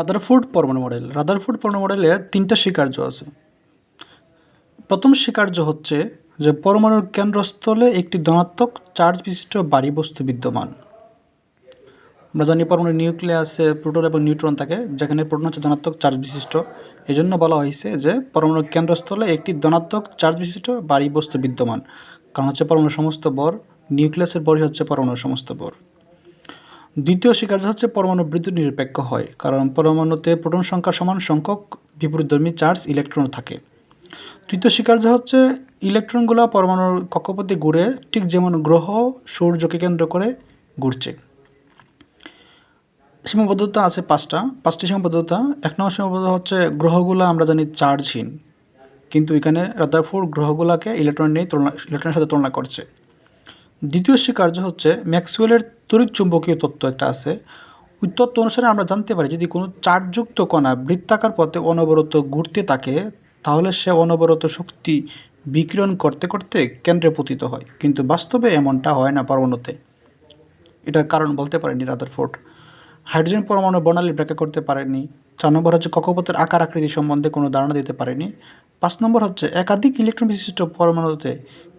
Rutherford পরমাণু model. Rutherford পরমাণু মডেলে তিনটা স্বীকার্য আছে। প্রথম স্বীকার্য হচ্ছে যে পরমাণুর কেন্দ্রস্থলে একটি ধনাত্মক চার্জ বিশিষ্ট বাড়ি বস্তু বিদ্যমান। আমরা জানি পরমাণু নিউক্লিয়াসে প্রোটন এবং নিউট্রন থাকে, যেখানে প্রোটন হচ্ছে ধনাত্মক চার্জ বিশিষ্ট এই জন্য বলা হয়েছে যে পরমাণুর কেন্দ্রস্থলে একটি ধনাত্মক চার্জ বিশিষ্ট বাড়ি বস্তু বিদ্যমান। কারণ হচ্ছে পরমাণুর সমস্ত বর, নিউক্লিয়াসের বরই হচ্ছে পরমাণুর সমস্ত বর। দ্বিতীয় স্বীকার্য হচ্ছে পরমাণু বিদ্যুৎ নিরপেক্ষ হয়, কারণ পরমাণুতে প্রোটন সংখ্যা সমান সংখ্যক বিপরীতধর্মী চার্জ ইলেকট্রন থাকে। তৃতীয় স্বীকার্য হচ্ছে ইলেকট্রনগুলো পরমাণুর কক্ষপথে ঘুরে ঠিক যেমন গ্রহ, সূর্যকে কেন্দ্র করে ঘুরছে। সীমাবদ্ধতা আছে পাঁচটা। পাঁচটি সীমাবদ্ধতা, এক নম্বর সীমাবদ্ধতা হচ্ছে গ্রহগুলো আমরা জানি চার্জহীন, কিন্তু এখানে রাদারফোর্ড গ্রহগুলোকে ইলেকট্রন নিয়ে তুলনা ইলেকট্রনের সাথে তুলনা করছে। দ্বিতীয় স্বীকার্য হচ্ছে ম্যাক্সওয়েলের তড়িৎ চুম্বকীয় তত্ত্ব একটা আছে। ওই তত্ত্ব অনুসারে আমরা জানতে পারি, যদি কোনো চার্জযুক্ত কণা বৃত্তাকার পথে অনবরত ঘুরতে থাকে, তাহলে সে অনবরত শক্তি বিকিরণ করতে করতে কেন্দ্রে পতিত হয়। কিন্তু বাস্তবে এমনটা হয় না পরমাণুতে। এটার কারণ বলতে পারেনি রাদারফোর্ড হাইড্রোজেন পরমাণু বর্ণালী ব্যাখ্যা করতে পারেনি। চার নম্বর হচ্ছে কক্ষপথের আকার আকৃতি সম্বন্ধে কোনো ধারণা দিতে পারেনি। পাঁচ নম্বর হচ্ছে একাধিক ইলেকট্রন বিশিষ্ট পরমাণুতে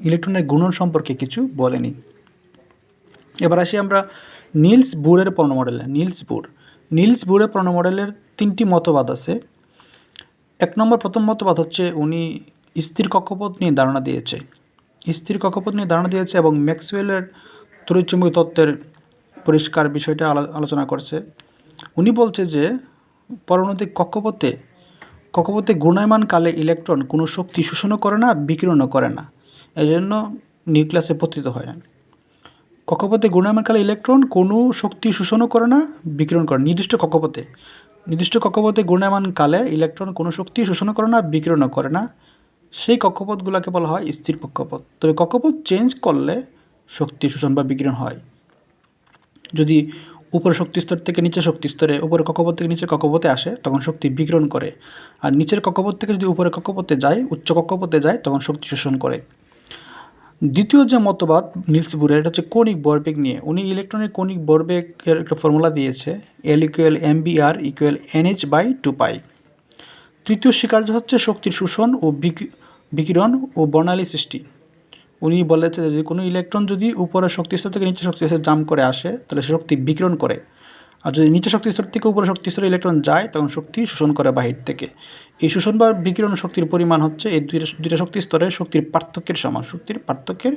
ইলেকট্রনের গুণন সম্পর্কে কিছু বলেনি। এবার আসি আমরা নীলস বুরের পর্ণ মডেলে। নীলস বুর। নীলস বুরের পর্ণ মডেলের তিনটি মতবাদ আছে। এক নম্বর প্রথম মতবাদ হচ্ছে উনি স্থির কক্ষপথ নিয়ে ধারণা দিয়েছে। স্থির কক্ষপথ নিয়ে ধারণা দিয়েছে এবং ম্যাক্সওয়েলের তড়িৎচুম্বকীয় তত্ত্বের পরিষ্কার বিষয়টা আলোচনা করছে। উনি বলছে যে পরমাণুতে কক্ষপথে কক্ষপথে ঘূর্ণায়মান কালে ইলেকট্রন কোনো শক্তি শোষণও করে না, বিকিরণও করে না। এই জন্য নিউক্লিয়াসে পতিত হয় না। কক্ষপথে ঘূর্ণায়মান কালে ইলেকট্রন কোনো শক্তি শোষণও করে না, বিকিরণ করে নির্দিষ্ট কক্ষপথে নির্দিষ্ট কক্ষপথে ঘূর্ণায়মান কালে ইলেকট্রন কোনো শক্তি শোষণও করে না, বিকিরণও করে না। সেই কক্ষপথগুলোকে বলা হয় স্থির কক্ষপথ। তবে কক্ষপথ চেঞ্জ করলে শক্তি শোষণ বা বিকিরণ হয়। যদি উপরে শক্তি স্তর থেকে নিচের শক্তি স্তরে, উপরে কক্ষপথ থেকে নিচের কক্ষপথে আসে, তখন শক্তি বিকিরণ করে। আর নিচের কক্ষপথ থেকে যদি উপরে কক্ষপথে যায়, উচ্চ কক্ষপথে যায়, তখন শক্তি শোষণ করে। দ্বিতীয় যে মতবাদ নিলস বুরের এটা হচ্ছে কৌণিক বরবেগ নিয়ে। উনি ইলেকট্রনিক কৌণিক বরবেগের একটা ফর্মুলা দিয়েছে L equal M B R equal NH by two pi তৃতীয় স্বীকার্য হচ্ছে শক্তির শোষণ ও বিকি- বিকিরণ ও বর্ণালী সৃষ্টি। উনি বলেছে যে কোনো ইলেকট্রন যদি উপরের শক্তিস্তর থেকে নিচের শক্তি স্তরে জাম করে আসে, তাহলে সে শক্তি বিকিরণ করে। আর যদি নিচের শক্তিস্তর থেকে উপরে শক্তি স্তরে ইলেকট্রন যায়, তখন শক্তি শোষণ করে বাহির থেকে। এই শোষণ বা বিকিরণ শক্তির পরিমাণ হচ্ছে এই দুইটা দুইটা শক্তি স্তরের শক্তির পার্থক্যের সমান, শক্তির পার্থক্যের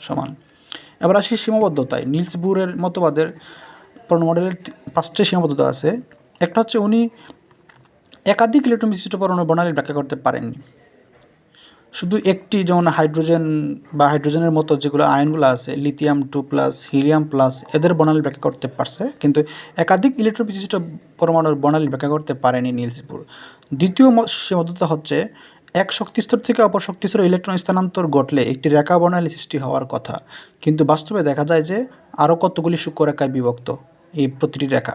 সমান। এবার আসি সীমাবদ্ধতায়। নীলস বুরের মতবাদের পর্ণ মডেলের পাঁচটি সীমাবদ্ধতা আছে। একটা হচ্ছে উনি একাধিক ইলেকট্রন বিশিষ্ট পরমাণু বর্ণালী ব্যাখ্যা করতে পারেননি। শুধু একটি যেমন হাইড্রোজেন বা হাইড্রোজেনের মতো যেগুলো আয়নগুলো আছে, lithium two plus, helium plus, এদের বর্ণালী ব্যাখ্যা করতে পারছে। কিন্তু একাধিক ইলেকট্রন বিশিষ্ট পরমাণুর বর্ণালী ব্যাখ্যা করতে পারেনি নীলসপুর দ্বিতীয় সীমাবদ্ধতা হচ্ছে, এক শক্তিস্তর থেকে অপর শক্তিস্তর ইলেকট্রন স্থানান্তর ঘটলে একটি রেখা বর্ণালী সৃষ্টি হওয়ার কথা। কিন্তু বাস্তবে দেখা যায় যে, আরও কতগুলি সূক্ষ্মরেখায় বিভক্ত এই প্রতিটি রেখা।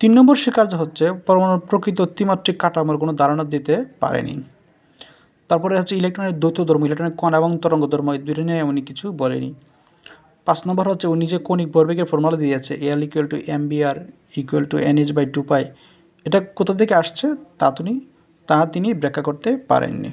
তিন নম্বর স্বীকার্য হচ্ছে, পরমাণুর প্রকৃত ত্রিমাত্রিক কাঠামোর কোনো ধারণা দিতে পারেনি। তারপরে হচ্ছে ইলেকট্রনের দ্বৈত ধর্ম ইলেকট্রনের কণা এবং তরঙ্গ ধর্ম, এই দুটো নিয়ে উনি কিছু বলেনি। পাঁচ নম্বর হচ্ছে উনি যে কণিক ভরবেগের ফর্মুলা দিয়েছে L equal to M V R equal to N H by two pi এটা কোথা থেকে আসছে তা তিনি তা তিনি ব্যাখ্যা করতে পারেননি।